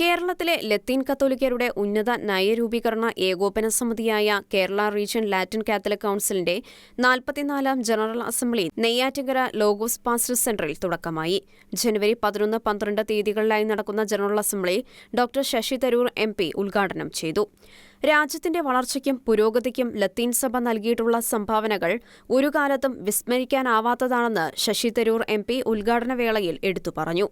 കേരളത്തിലെ ലത്തീൻ കത്തോലിക്കരുടെ ഉന്നത നയരൂപീകരണ ഏകോപന സമിതിയായ കേരള റീജ്യൻ ലാറ്റിൻ കാത്തലിക് കൗൺസിലിന്റെ നാൽപ്പത്തിനാലാം general assembly Neyyattinkara Logos pastor സെന്ററിൽ തുടക്കമായി. ജനുവരി പതിനൊന്ന് പന്ത്രണ്ട് തീയതികളിലായി നടക്കുന്ന general assembly doctor Shashi Tharoor M ഉദ്ഘാടനം ചെയ്തു. രാജ്യത്തിന്റെ വളർച്ചയ്ക്കും പുരോഗതിക്കും ലത്തീൻ സഭ നൽകിയിട്ടുള്ള സംഭാവനകൾ ഒരു കാലത്തും വിസ്മരിക്കാനാവാത്തതാണെന്ന് ശശി തരൂർ എം പി ഉദ്ഘാടന വേളയിൽ എടുത്തു പറഞ്ഞു.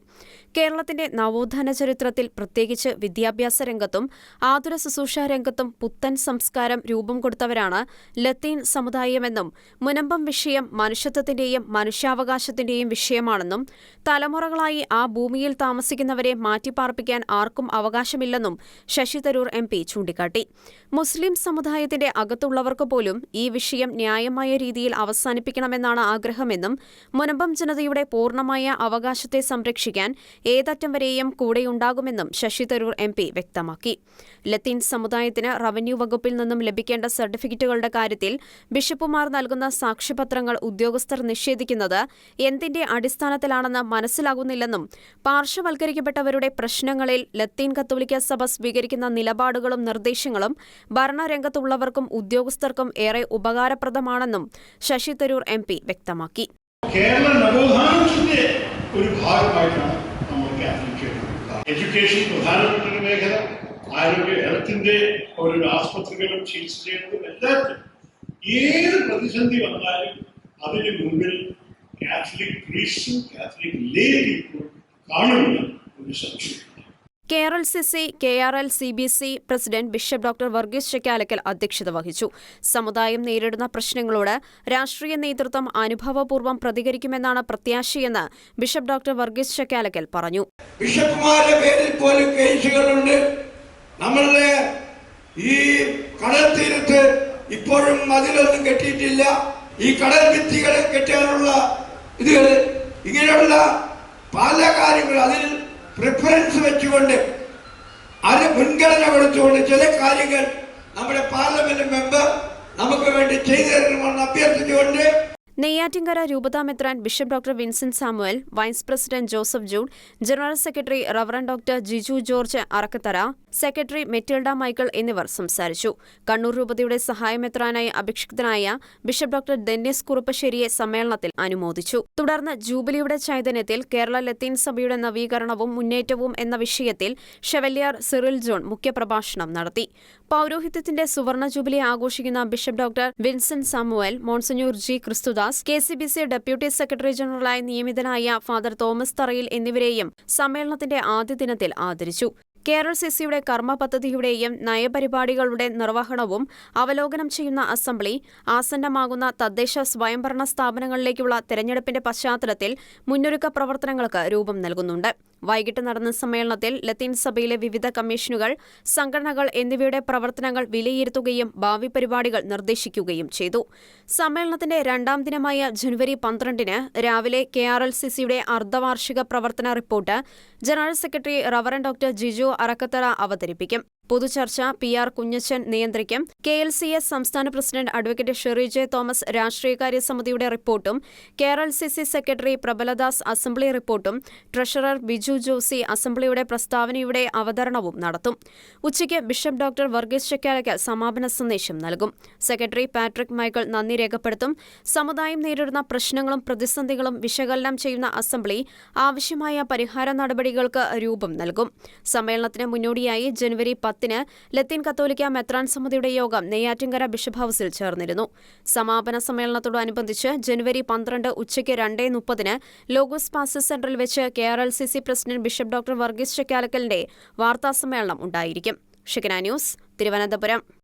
കേരളത്തിന്റെ നവോത്ഥാന ചരിത്രത്തിൽ പ്രത്യേകിച്ച് വിദ്യാഭ്യാസ രംഗത്തും ആതുര ശുശ്രൂഷ രംഗത്തും പുത്തൻ സംസ്കാരം രൂപം കൊടുത്തവരാണ് ലത്തീൻ സമുദായമെന്നും മുനമ്പം വിഷയം മനുഷ്യത്വത്തിന്റെയും മനുഷ്യാവകാശത്തിന്റെയും വിഷയമാണെന്നും തലമുറകളായി ആ ഭൂമിയിൽ താമസിക്കുന്നവരെ മാറ്റിപ്പാർപ്പിക്കാൻ ആർക്കും അവകാശമില്ലെന്നും ശശി തരൂർ എം പി ചൂണ്ടിക്കാട്ടി. മുസ്ലിം സമുദായത്തിന്റെ അകത്തുള്ളവർക്ക് പോലും ഈ വിഷയം ന്യായമായ രീതിയിൽ അവസാനിപ്പിക്കണമെന്നാണ് ആഗ്രഹമെന്നും മുനമ്പം ജനതയുടെ പൂർണമായ അവകാശത്തെ സംരക്ഷിക്കാൻ ഏതറ്റം വരെയും കൂടെയുണ്ടാകുമെന്നും ശശി തരൂർ എം പി വ്യക്തമാക്കി. ലത്തീൻ സമുദായത്തിന് റവന്യൂ വകുപ്പിൽ നിന്നും ലഭിക്കേണ്ട സർട്ടിഫിക്കറ്റുകളുടെ കാര്യത്തിൽ ബിഷപ്പുമാർ നൽകുന്ന സാക്ഷ്യപത്രങ്ങൾ ഉദ്യോഗസ്ഥർ നിഷേധിക്കുന്നത് എന്തിന്റെ അടിസ്ഥാനത്തിലാണെന്ന് മനസ്സിലാകുന്നില്ലെന്നും പാർശ്വവൽക്കരിക്കപ്പെട്ടവരുടെ പ്രശ്നങ്ങളിൽ ലത്തീൻ കത്തോലിക്ക സഭ സ്വീകരിക്കുന്ന നിലപാടുകളും നിർദ്ദേശങ്ങളും ഭരണരംഗത്തുള്ളവർക്കും ഉദ്യോഗസ്ഥർക്കും ഏറെ ഉപകാരപ്രദമാണെന്നും ശശി തരൂർ എം പി വ്യക്തമാക്കി. ഏത് പ്രതിസന്ധി വന്നാലും അതിന് മുമ്പിൽ കാത്തലിക് പ്രീസ്റ്റും കാത്തലിക് ലേ കാണുമെന്ന് ഒരു സംശയമില്ല L C C K R L C B C president bishop doctor Varghese Chakkalakkal അധ്യക്ഷത വഹിച്ചു. സമുദായം നേരിടുന്ന പ്രശ്നങ്ങളോട് രാഷ്ട്രീയ നേതൃത്വം അനുഭവപൂർവം പ്രതികരിക്കുമെന്നാണ് പ്രത്യാശയെന്ന് ബിഷപ്പ് ഡോക്ടർ വർഗീസ് ചക്കാലക്കൽ പറഞ്ഞു. ബിഷപ്പുമാരുടെ പേരിൽ പോലും കേസുകളുണ്ട്. നമ്മളുടെ ഈ കടൽ തീരത്ത് ഇപ്പോഴും മതിലൊന്നും കെട്ടിയിട്ടില്ല. ഈ കടൽ ഭിത്തികളെ കെട്ടാനുള്ള ഇതുകൾ ഇങ്ങനെയുള്ള പല കാര്യങ്ങൾ അതിൽ പ്രിഫറൻസ് വെച്ചുകൊണ്ട് അത് മുൻഗണന കൊടുത്തുകൊണ്ട് ചില കാര്യങ്ങൾ നമ്മുടെ പാർലമെന്റ് മെമ്പർ നമുക്ക് വേണ്ടി ചെയ്തു തരണമെന്ന് അഭ്യർത്ഥിച്ചുകൊണ്ട് നെയ്യാറ്റിങ്കര രൂപതാ മെത്രാൻ bishop doctor Vincent Samuel vice president Joseph June general secretary reverend doctor Jiju George Arakkathara secretary Matilda Michael എന്നിവർ സംസാരിച്ചു. കണ്ണൂർ രൂപതയുടെ സഹായമെത്രാനായി അഭിഷിക്തനായ ബിഷപ്പ് ഡോക്ടർ ഡെന്നിസ് കുറുപ്പശ്ശേരിയെ സമ്മേളനത്തിൽ അനുമോദിച്ചു. തുടർന്ന് ജൂബിലിയുടെ ചൈതന്യത്തിൽ കേരള ലത്തീൻ സഭയുടെ നവീകരണവും മുന്നേറ്റവും എന്ന വിഷയത്തിൽ ഷെവല്യാർ സിറിൽ ജോൺ മുഖ്യപ്രഭാഷണം നടത്തി. പൌരോഹിത്യത്തിന്റെ സുവർണ ജൂബിലി ആഘോഷിക്കുന്ന bishop doctor Vincent Samuel monsignor G Christudas K C B C deputy secretary ജനറലായി നിയമിതനായ ഫാദർ തോമസ് തറയിൽ എന്നിവരെയും സമ്മേളനത്തിന്റെ ആദ്യ ദിനത്തിൽ ആദരിച്ചു. കേരൾ സി സിയുടെ കർമ്മ പദ്ധതിയുടെയും നയപരിപാടികളുടെ നിർവഹണവും അവലോകനം ചെയ്യുന്ന അസംബ്ലി ആസന്നമാകുന്ന തദ്ദേശ സ്വയംഭരണ സ്ഥാപനങ്ങളിലേക്കുള്ള തെരഞ്ഞെടുപ്പിന്റെ പശ്ചാത്തലത്തിൽ മുന്നൊരുക്ക പ്രവർത്തനങ്ങൾക്ക് രൂപം നൽകുന്നുണ്ട്. വൈകിട്ട് നടന്ന സമ്മേളനത്തിൽ ലത്തീൻ സഭയിലെ വിവിധ കമ്മീഷനുകൾ സംഘടനകൾ എന്നിവയുടെ പ്രവർത്തനങ്ങൾ വിലയിരുത്തുകയും ഭാവി പരിപാടികൾ നിർദ്ദേശിക്കുകയും ചെയ്തു. സമ്മേളനത്തിന്റെ രണ്ടാം ദിനമായ ജനുവരി പന്ത്രണ്ടിന് രാവിലെ കെ ആർ എൽ സി സിയുടെ അർദ്ധവാർഷിക പ്രവർത്തന report general secretary reverend doctor Jiju Arakkathara അവതരിപ്പിക്കും. പൊതുചർച്ച പി ആർ കുഞ്ഞച്ചൻ നിയന്ത്രിക്കും. കെ എൽ സി എസ് സംസ്ഥാന president advocate Sherry J Thomas രാഷ്ട്രീയകാര്യ സമിതിയുടെ റിപ്പോർട്ടും. Kerala C C secretary Prabaladas assembly റിപ്പോർട്ടും. ട്രഷറർ ബിജു ജോസി അസംബ്ലിയുടെ പ്രസ്താവനയുടെ അവതരണവും നടത്തും. ഉച്ചയ്ക്ക് ബിഷപ്പ് ഡോക്ടർ വർഗീസ് ചക്കാലയ്ക്ക് സമാപന സന്ദേശം നൽകും. സെക്രട്ടറി പാട്രിക് മൈക്കിൾ നന്ദി രേഖപ്പെടുത്തും. സമുദായം നേരിടുന്ന പ്രശ്നങ്ങളും പ്രതിസന്ധികളും വിശകലനം ചെയ്യുന്ന അസംബ്ലി ആവശ്യമായ പരിഹാര നടപടികൾക്ക് രൂപം നൽകും. സമ്മേളനത്തിന് മുന്നോടിയായി ജനുവരി പത്തിന് ലത്തീൻ കത്തോലിക്ക മെത്രാൻ സമിതിയുടെ യോഗം നെയ്യാറ്റിങ്കര ബിഷപ്പ് ഹൌസിൽ ചേർന്നിരുന്നു. സമാപന സമ്മേളനത്തോടനുബന്ധിച്ച് ജനുവരി പന്ത്രണ്ട് ഉച്ചയ്ക്ക് രണ്ടേ മുപ്പതിന് ലോഗോസ് പാസസ് സെന്ററിൽ വെച്ച് K R L C C president bishop doctor Varghese ചക്കാലക്കലിന്റെ വാർത്താസമ്മേളനം ഉണ്ടായിരിക്കും. ഷിക്കന ന്യൂസ് തിരുവനന്തപുരം.